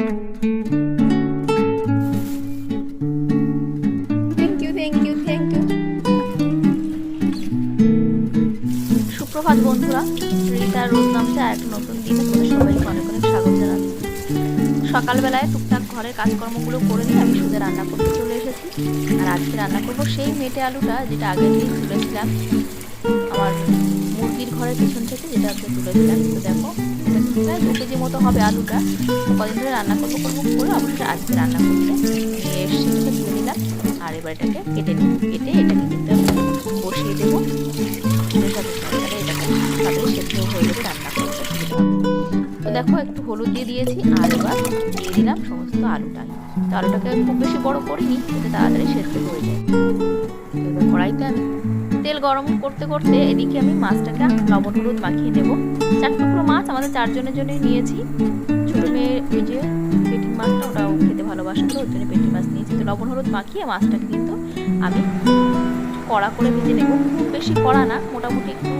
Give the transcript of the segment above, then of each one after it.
Thank you thank you thank you সুপ্রভাত বন্ধুরা, রিতা রোজ নামছে আর নতুন দিনে তোমাদের সবাইকে অনেক অনেক স্বাগত জানাচ্ছি। সকালবেলায় টুকটাক ঘরের কাজকর্মগুলো করে নিয়ে আমি সুদে রান্না করতে চলে এসেছি। আর আজকে রান্না করব সেই মেটে আলুটা যেটা আগের দিন তুলেছিলাম। আমার মুরগির ঘরের পিছন থেকে যেটা আজকে তুলেছিলাম, তো দেখো। প্রায় দু কেজি মতো হবে আলুটা। কদিন ধরে রান্না করব করব করে অবশ্যই আজকে রান্না করতে নিয়ে এসে ধুয়ে নিলাম। আর এবার এটাকে কেটে নিই। কেটে এটাকে কিন্তু বসিয়ে দেবো। কুকারে এটাকে তাড়াতাড়ি সেদ্ধ হয়ে যাবে রান্না করতে তো দেখো, একটু হলুদ দিয়ে দিয়েছি, আর এবার দিয়ে দিলাম সমস্ত আলুটা। তো আলুটাকে খুব বেশি বড় করিনি যাতে তাড়াতাড়ি সেদ্ধ হয়ে যায়। এবার কড়াইতে আমি তেল গরম করতে করতে এদিকে আমি মাছটাকে লবণ হলুদ মাখিয়ে নেব। চার টুকরো মাছ আমাদের চারজনের জন্যই নিয়েছি। ছোটো মেয়ে ওই যে পেটি মাছটা ওটাও খেতে ভালোবাসে তো ওর জন্য পেটি মাছ নিয়েছি। তো লবণ হলুদ মাখিয়ে মাছটাকে কিন্তু আমি কড়া করে ভেজে নেব। খুব বেশি কড়া না, মোটামুটি একটু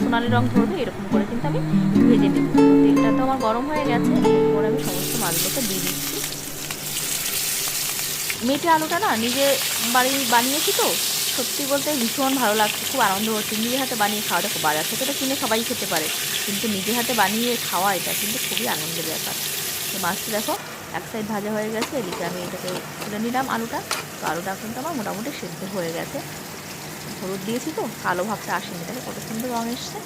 সোনালি রং ধরবে, এরকম করে কিন্তু আমি ভেজে নেব। তেলটা তো আমার গরম হয়ে গেছে, এরপর আমি সমস্ত মাছগুলোকে দিয়ে দিচ্ছি। মেটে আলুটা না, নিজে বাড়ি বানিয়েছি তো সত্যি বলতে ভীষণ ভালো লাগছে, খুব আনন্দ হচ্ছে। নিজের হাতে বানিয়ে খাওয়াটা খুব বাজার থেকে তো কিনে সবাই খেতে পারে, কিন্তু নিজের হাতে বানিয়ে খাওয়া এটা কিন্তু খুবই আনন্দের ব্যাপার। তো মাছটা দেখো, এক সাইড ভাজা হয়ে গেছে, এদিকে আমি এটাকে তুলে নিলাম আলুটা। তো আলুটা কিন্তু আমার মোটামুটি সেদ্ধ হয়ে গেছে। হলুদ দিয়েছি তো, কালো ভাবটা আসেনি তাহলে কত সুন্দর রঙ এসছে।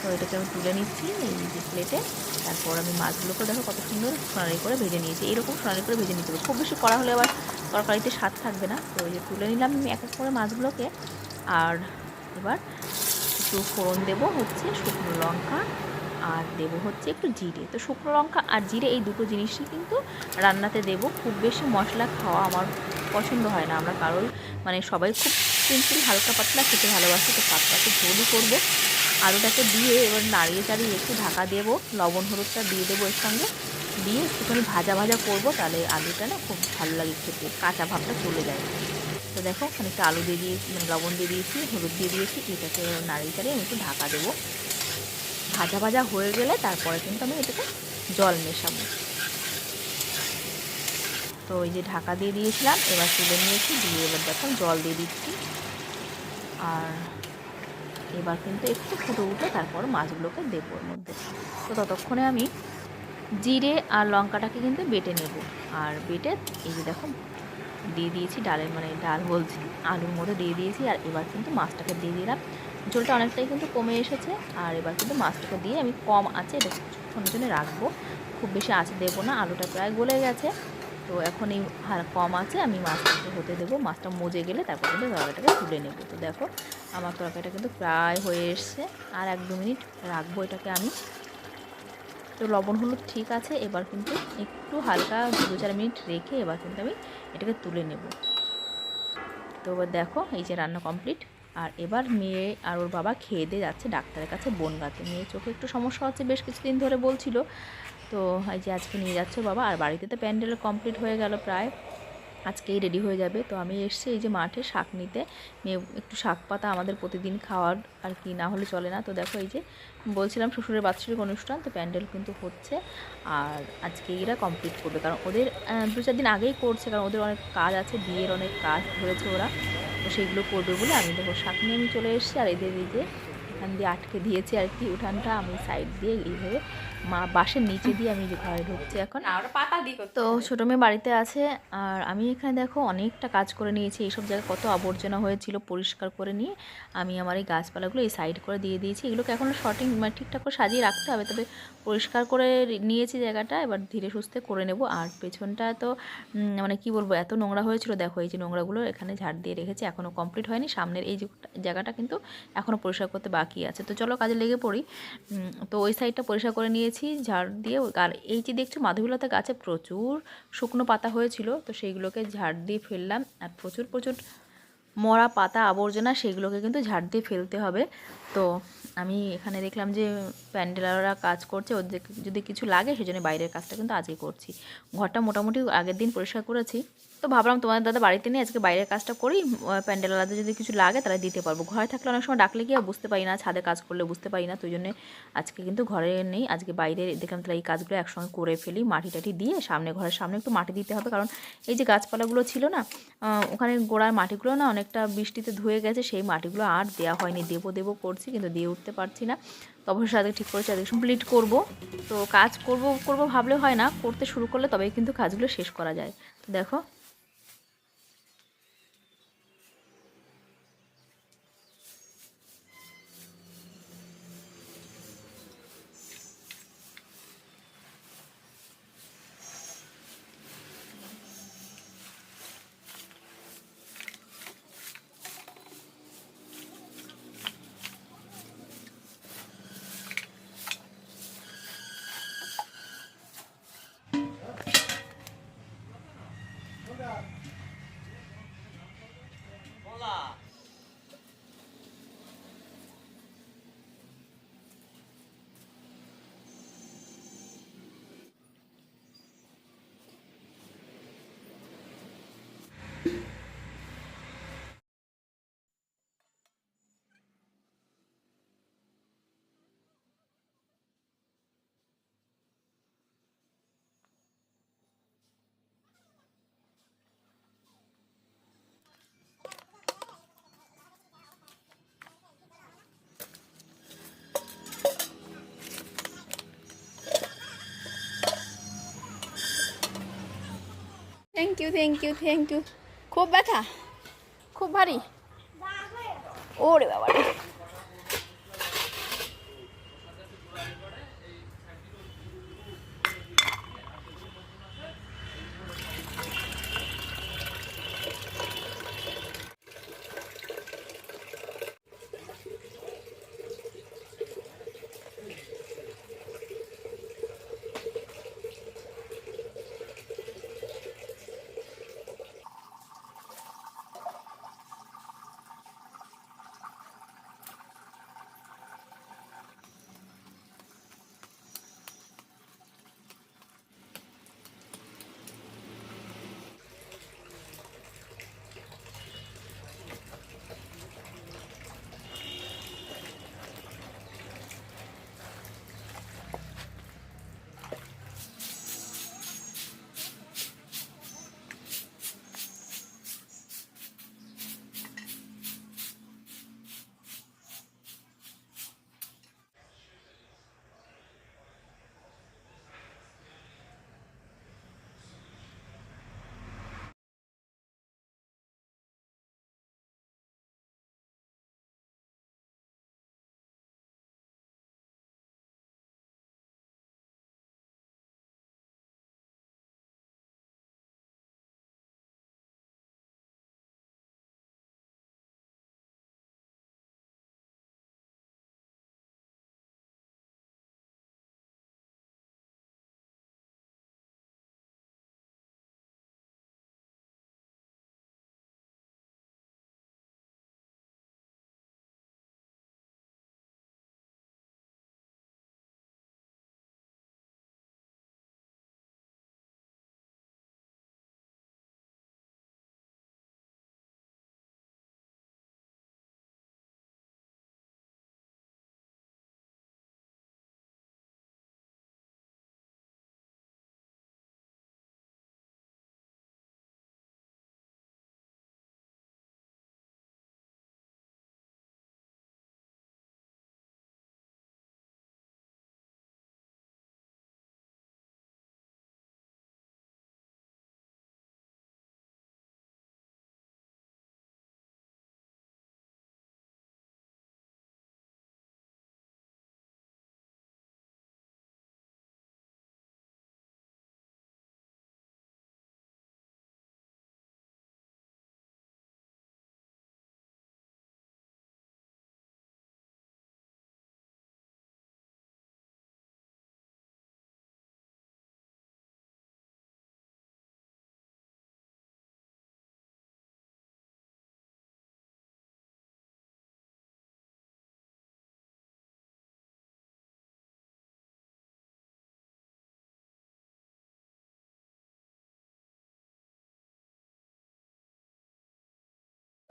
তো এটাকে আমি তুলে নিচ্ছি এই যে প্লেটে। তারপর আমি মাছগুলোকে দেখো কত সুন্দর সোনালি করে ভেজে নিয়েছি। এরকম সোনালি করে ভেজে নিতে হবে। খুব বেশি করা হলে আবার তরকারিতে স্বাদ থাকবে না। তো ওই যে তুলে নিলাম আমি এক এক করে মাছগুলোকে। আর এবার একটু ফোড়ন দেবো হচ্ছে শুকনো লঙ্কা আর দেবো হচ্ছে একটু জিরে। তো শুকনো লঙ্কা আর জিরে এই দুটো জিনিসই কিন্তু রান্নাতে দেব। খুব বেশি মশলা খাওয়া আমার পছন্দ হয় না আমরা। কারোর মানে সবাই খুব সিম্পল, হালকা পাতলা খেতে ভালোবাসি। তো পাতলাকে ঝোলই করব। আলুটাকে দিয়ে এবার নাড়িয়ে চাড়িয়ে একটু ঢাকা দেবো। লবণ হলুদটা দিয়ে দেবো এর সঙ্গে। দিয়ে একটুখানি ভাজা ভাজা করব, তাহলে আলুটা না খুব ভালো লাগে খেতে, কাঁচা ভাবটা চলে যায়। তো দেখো, খানিকটা আলু দিয়ে দিয়েছি মানে লবণ দিয়ে দিয়েছি, হলুদ দিয়ে দিয়েছি, এটাকে নাড়িয়ে চাড়িয়ে আমি একটু ঢাকা দেবো। ভাজা ভাজা হয়ে গেলে তারপরে কিন্তু আমি এটাকে জল মেশাবো। তো ওই যে ঢাকা দিয়ে দিয়েছিলাম, এবার তুলে নিয়েছি, দিয়ে এবার দেখো জল দিয়ে দিচ্ছি। আর এবার কিন্তু একটু ফুটে উঠে তারপর মাছগুলোকে দেবো ওর মধ্যে। তো ততক্ষণে আমি জিরে আর লঙ্কাটাকে কিন্তু বেটে নেব। আর বেটে এই যে দেখো, দিয়ে দিয়েছি ডালের মানে ডাল বলছি, আলুর মধ্যে দিয়ে দিয়েছি আর এবার কিন্তু মাছটাকে দিয়ে দিলাম। ঝোলটা অনেকটাই কিন্তু কমে এসেছে আর এবার কিন্তু মাছটাকে দিয়ে আমি কম আছে, এটা কিছুক্ষণের জন্য রাখব। খুব বেশি আঁচ দেবো না, আলুটা প্রায় গলে গেছে। তো এখন এই কম আছে, আমি মাছটাকে হতে দেবো। মাছটা মজে গেলে তারপর কিন্তু তরকারিটাকে তুলে নেব। তো দেখো, আমার তরকারিটা কিন্তু প্রায় হয়ে এসছে। আর এক দু মিনিট রাখব এটাকে আমি। তো লবণ হলুদ ঠিক আছে, এবার কিন্তু একটু হালকা দু চার মিনিট রেখে এবার কিন্তু আমি এটাকে তুলে নেব। তো এবার দেখো, এই যে রান্না কমপ্লিট। আর এবার মেয়ে আর ওর বাবা খেয়ে দিয়ে যাচ্ছে ডাক্তারের কাছে বনগাতে। মেয়ে চোখে একটু সমস্যা হচ্ছে, বেশ কিছুদিন ধরে বলছিল। তো এই যে আজকে নিয়ে যাচ্ছে বাবা, আর বাড়িতে তো প্যান্ডেল কমপ্লিট হয়ে গেল প্রায়। আজকেই রেডি হয়ে যাবে। তো আমি এসছি এই যে মাঠে শাক নিতে। মেয়ে একটু শাক পাতা আমাদের প্রতিদিন খাওয়ার আর কি, না হলে চলে না। তো দেখো এই যে বলছিলাম শ্বশুরের বাৎসরিক অনুষ্ঠান, তো প্যান্ডেল কিন্তু হচ্ছে। আর আজকে এরা কমপ্লিট করবে। কারণ ওদের দু চার দিন আগেই করছে, কারণ ওদের অনেক কাজ আছে, বিয়ের অনেক কাজ ধরেছে ওরা। তো সেইগুলো করবে বলে আমি দেখো শাক নিয়ে আমি চলে এসেছি। আর এদের এই যে এখান দিয়ে আটকে দিয়েছি আর কি, উঠানটা আমি সাইড দিয়ে এইভাবে মা বাসের নিচে দিয়ে আমি যে ঘরে ঢুকছি এখন। তো ছোটো মেয়ে বাড়িতে আছে আর আমি এখানে দেখো অনেকটা কাজ করে নিয়েছি। এইসব জায়গায় কত আবর্জনা হয়েছিল পরিষ্কার করে নিয়ে আমি আমার এই গাছপালাগুলো এই সাইড করে দিয়ে দিয়েছি। এগুলোকে এখন শর্টিং মানে ঠিকঠাক করে সাজিয়ে রাখতে হবে তবে পরিষ্কার করে নিয়েছি জায়গাটা। এবার ধীরে সুস্থে করে নেব। আর পেছনটা তো মানে কি বলব এত নোংরা হয়েছিল। দেখো এই যে নোংরাগুলো এখানে ঝাড় দিয়ে রেখেছি এখনও কমপ্লিট হয়নি। সামনের এই যে জায়গাটা কিন্তু এখনও পরিষ্কার করতে বাকি আছে। তো চলো কাজে লেগে পড়ি। তো ওই সাইডটা পরিষ্কার করে নিয়েছি। ঝাড় দিয়ে আর এই যে দেখছ মাধবীলতা গাছে প্রচুর শুকনো পাতা হয়েছিল, তো সেইগুলোকে ঝাড় দিয়ে ফেললাম। আর প্রচুর প্রচুর মরা পাতা, আবর্জনা সেগুলোকে কিন্তু ঝাড় দিয়ে ফেলতে হবে। তো আমি এখানে দেখলাম যে প্যান্ডেলাররা কাজ করছে, ওদের যদি কিছু লাগে সেজন্য বাইরের কাজটা কিন্তু আজকে করছি। ঘরটা মোটামুটি আগের দিন পরিষ্কার করেছি। তো ভাবলাম তোমাদের দাদা বাড়িতে নিয়ে আজকে বাইরের কাজটা করি প্যান্ডেল আলাদা যদি কিছু লাগে তাহলে দিতে পারব। ঘরে থাকলে অনেক সময় ডাকলে আর বুঝতে পারি না, ছাদে কাজ করলে বুঝতে পারি না, তো জন্য আজকে কিন্তু ঘরে নেই, আজকে বাইরে দেখলাম তাহলে এই কাজগুলো একসঙ্গে করে ফেলি, মাটি টাটি দিয়ে সামনে ঘরের সামনে একটু মাটি দিতে হবে, কারণ এই যে গাছপালাগুলো ছিল না ওখানে গোড়ার মাটিগুলো না অনেকটা বৃষ্টিতে ধুয়ে গেছে, সেই মাটিগুলো আর দেওয়া হয়নি, দেবো দেবো করছি কিন্তু দিয়ে উঠতে পারছি না। তো অবশ্যই আজকে ঠিক করেছি, আজকে কমপ্লিট করব। তো কাজ করব করব ভাবলে হয় না, করতে শুরু করলে তবেই কিন্তু কাজগুলো শেষ করা যায়। তো দেখো thank you thank you thank you খুব ব্যথা? খুব ভারী? ওরে বাবা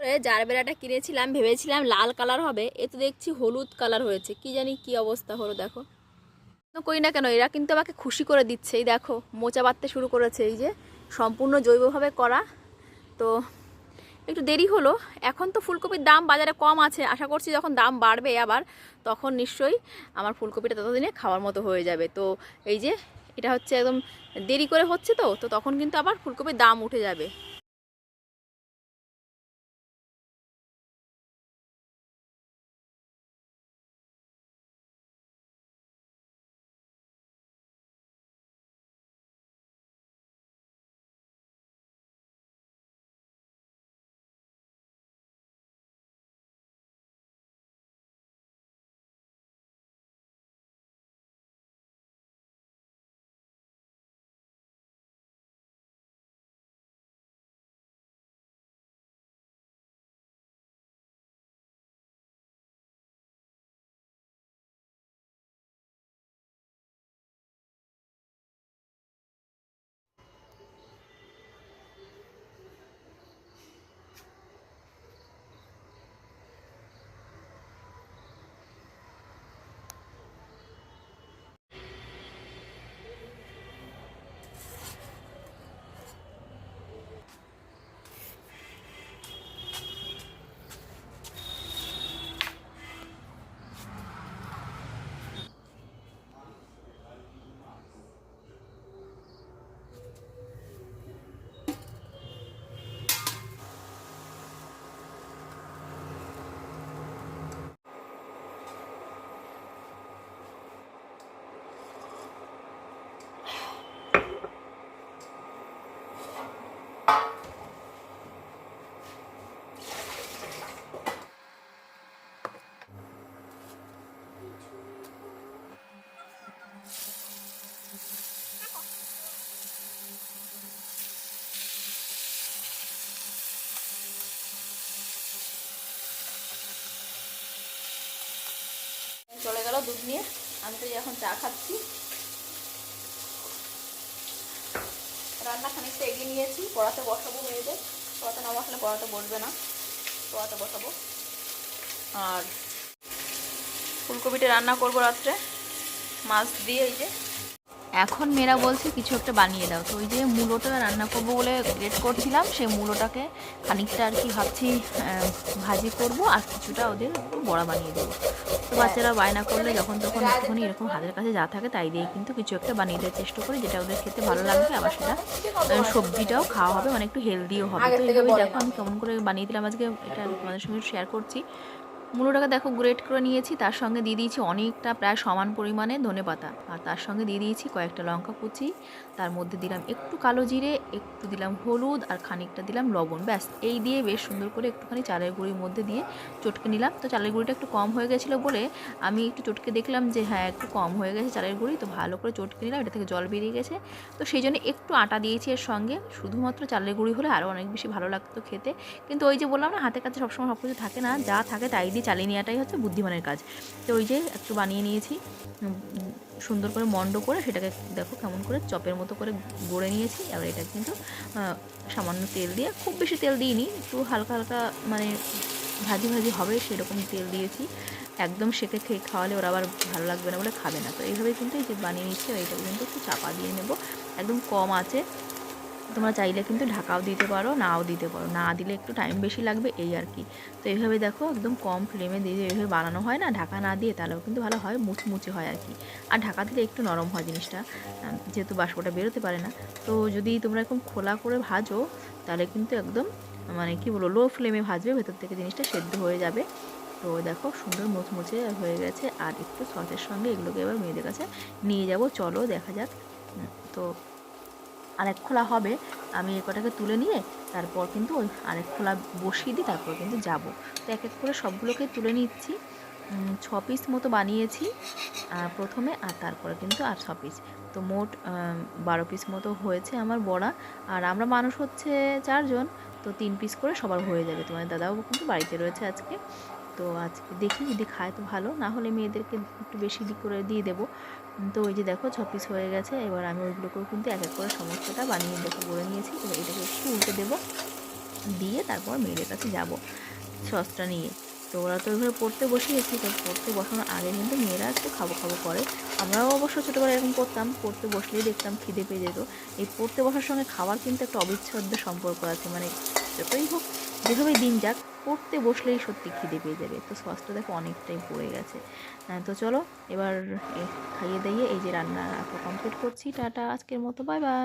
রে জার বেড়াটা কিনেছিলাম, ভেবেছিলাম লাল কালার হবে, এ তো দেখছি হলুদ কালার হয়েছে। কি জানি কি অবস্থা হলো, দেখো। করি না কেন, এরা কিন্তু আমাকে খুশি করে দিচ্ছে। এই দেখো, মোচা বাঁধতে শুরু করেছে, এই যে সম্পূর্ণ জৈবভাবে করা। তো একটু দেরি হলো, এখন তো ফুলকপির দাম বাজারে কম আছে। আশা করছি যখন দাম বাড়বে আবার, তখন নিশ্চয়ই আমার ফুলকপিটা ততদিনে খাওয়ার মতো হয়ে যাবে। তো এই যে, এটা হচ্ছে একদম দেরি করে হচ্ছে তো তো তখন কিন্তু আবার ফুলকপির দাম উঠে যাবে। দুধ নিয়ে আমি তো এখন চা খাচ্ছি। রান্না খানিকটা এগিয়ে নিয়েছি পড়াতে বসাবো মেয়েদের। পড়াতে না বসলে পড়াতে বসবে না পড়াতে বসাবো। আর ফুলকপিটা রান্না করব রাত্রে, মাছ দিয়ে এই যে। এখন মেয়েরা বলছে কিছু একটা বানিয়ে দাও। তো ওই যে মূলোটা রান্না করব বলে গ্রেট করছিলাম সেই মূলোটাকে খানিকটা আর কি ভাবছি ভাজি করব আর কিছুটা ওদের বড়া বানিয়ে দেবো। তো বাচ্চারা বায়না করলে যখন তখন একটুখানি এরকম হাতের কাছে যা থাকে তাই দিয়ে কিন্তু কিছু একটা বানিয়ে দেওয়ার চেষ্টা করি যেটা ওদের খেতে ভালো লাগবে। আবার সেটা সবজিটাও খাওয়া হবে মানে একটু হেলদিও হবে। তো এইভাবে দেখো আমি কেমন করে বানিয়ে দিলাম। আজকে এটা তোমাদের সঙ্গে শেয়ার করছি। মূলোটাকে দেখো গ্রেট করে নিয়েছি, তার সঙ্গে দিয়ে দিয়েছি অনেকটা প্রায় সমান পরিমাণে ধনে পাতা। আর তার সঙ্গে দিয়ে দিয়েছি কয়েকটা লঙ্কা কুচি, তার মধ্যে দিলাম একটু কালো জিরে, একটু দিলাম হলুদ আর খানিকটা দিলাম লবণ। ব্যাস, এই দিয়ে বেশ সুন্দর করে একটুখানি চালের গুঁড়ির মধ্যে দিয়ে চটকে নিলাম। তো চালের গুঁড়িটা একটু কম হয়ে গেছিল বলে আমি একটু চটকে দেখলাম যে হ্যাঁ একটু কম হয়ে গেছে চালের গুঁড়ি, তো ভালো করে চটকে নিলাম, এটা থেকে জল বেরিয়ে গেছে। তো সেই জন্য একটু আটা দিয়েছি এর সঙ্গে, শুধুমাত্র চালের গুঁড়ি হলে আরও অনেক বেশি ভালো লাগতো খেতে। কিন্তু ওই যে বললাম না, হাতের কাছে সবসময় সব কিছু থাকে না, যা থাকে তাই দিয়ে চালিয়ে নেওয়াটাই হচ্ছে বুদ্ধিমানের কাজ। তো ওই যে একটু বানিয়ে নিয়েছি সুন্দর করে মন্ড করে সেটাকে দেখো কেমন করে চপের মতো করে গড়ে নিয়েছি। এবার এটা কিন্তু সামান্য তেল দিয়ে, খুব বেশি তেল দিইনি, একটু হালকা হালকা মানে ভাজি ভাজি হবে সেরকম তেল দিয়েছি। একদম সেকে খেয়ে খাওয়ালে ওরা আবার ভালো লাগবে না বলে খাবে না। তো এইভাবে কিন্তু এই যে বানিয়ে নিচ্ছি এইটা কিন্তু একটু চাপা দিয়ে নেব। একদম কম আছে। তোমরা চাইলে কিন্তু ঢাকাও দিতে পারো, নাও দিতে পারো। না দিলে একটু টাইম বেশি লাগবে, এই আর কি। তো এইভাবে দেখো একদম কম ফ্লেমে দিয়ে এইভাবে বানানো হয় না, ঢাকা না দিয়ে তাহলেও কিন্তু ভালো হয়, মুচমুচে হয় আর কি। আর ঢাকা দিলে একটু নরম হয় জিনিসটা যেহেতু বাষ্পটা বেরোতে পারে না। তো যদি তোমরা এরকম খোলা করে ভাজো, তাহলে কিন্তু একদম মানে কি বলব লো ফ্লেমে ভাজবে, ভেতর থেকে জিনিসটা সেদ্ধ হয়ে যাবে। তো দেখো সুন্দর মুচমুচে হয়ে গেছে, আর একটু সসের সঙ্গে এগুলোকে এবার মেয়েদের কাছে নিয়ে যাব, চলো দেখা যাক। তো আরেক খোলা হবে। আমি এ কটাকে তুলে নিয়ে তারপর কিন্তু ওই আরেক খোলা বসিয়ে দিই তারপর কিন্তু যাব। তো এক এক করে সবগুলোকে তুলে নিচ্ছি। ছ পিস মতো বানিয়েছি প্রথমে আর তারপরে কিন্তু আর ছ পিস তো মোট বারো পিস মতো হয়েছে আমার বড়া। আর আমরা মানুষ হচ্ছে চারজন, তো তিন পিস করে সবার হয়ে যাবে। তোমার দাদাও কিন্তু বাড়িতে রয়েছে আজকে। তো আজকে দেখি যদি খায় তো ভালো, না হলে মেয়েদেরকে একটু বেশি করে দিয়ে দেবো। তো ওই যে দেখো ছ পিস হয়ে গেছে, এবার আমি ওইগুলোকেও কিন্তু এক এক করে সমস্তটা বানিয়ে দেখো, করে নিয়েছি। এবার এটাকে একটু উল্টে দেবো, দিয়ে তারপর মেয়েদের কাছে যাব সসটা নিয়ে। তো ওরা তো এভাবে পড়তে বসিয়েছি, তো পড়তে বসানোর আগে কিন্তু মেয়েরা একটু খাব খাব করে। আমরাও অবশ্য ছোটোবেলায় এরকম করতাম, পড়তে বসলেই দেখতাম খিদে পেয়ে যেত। এই পড়তে বসার সঙ্গে খাওয়ার কিন্তু একটা অবিচ্ছেদ্য সম্পর্ক আছে মানে যতই হোক, যেভাবেই দিন যাক পড়তে বসলেই সত্যি খিদে পেয়ে যাবে। তো সসটা দেখো অনেকটাই পড়ে গেছে। হ্যাঁ তো চলো, এবার খাইয়ে দাইয়ে এই যে রান্না কমপ্লিট করছি। টাটা, আজকের মতো বাই বাই